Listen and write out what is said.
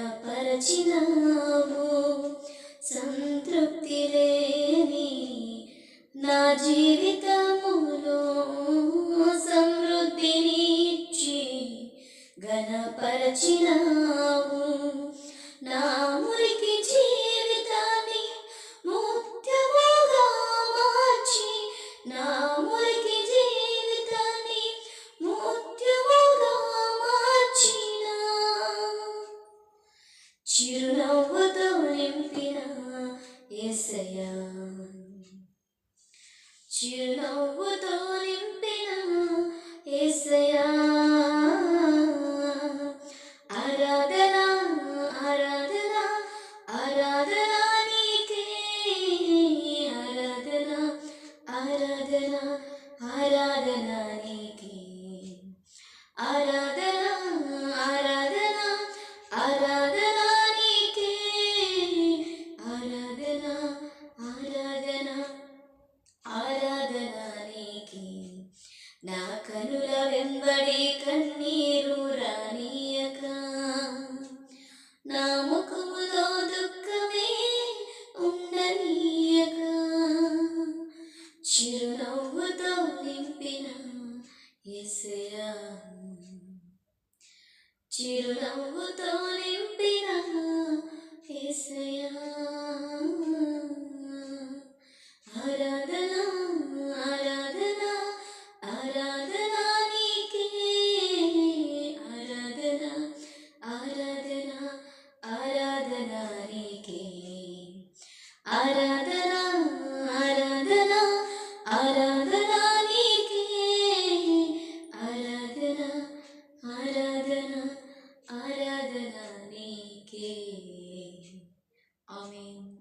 పరచినావు సంతృప్తి లేని నా జీవితములో సమృద్ధిని ఇచ్చి ఘనపరచినావు. నా చిరునవ్వుతో నింపిన యేసయ్యా చిరునవ్వుతో నింపిన యేసయ్యా ఆరాధన ఆరాధన ఆరాధన నీకే ఆరాధన ఆరాధన ఆరాధన నీకే ఆరాధన నా కనుల వెంబడి కన్నీరు రానియక. నా ముఖములో దుఃఖమే ఉండనీయక. చిరునవ్వుతో నింపిన ఎసయా. చిరునవ్వుతో ആരാധന ആരാധന ആരാധന ആരാധന ആരാധന ആരാധന നീക്കേ. ആമേൻ.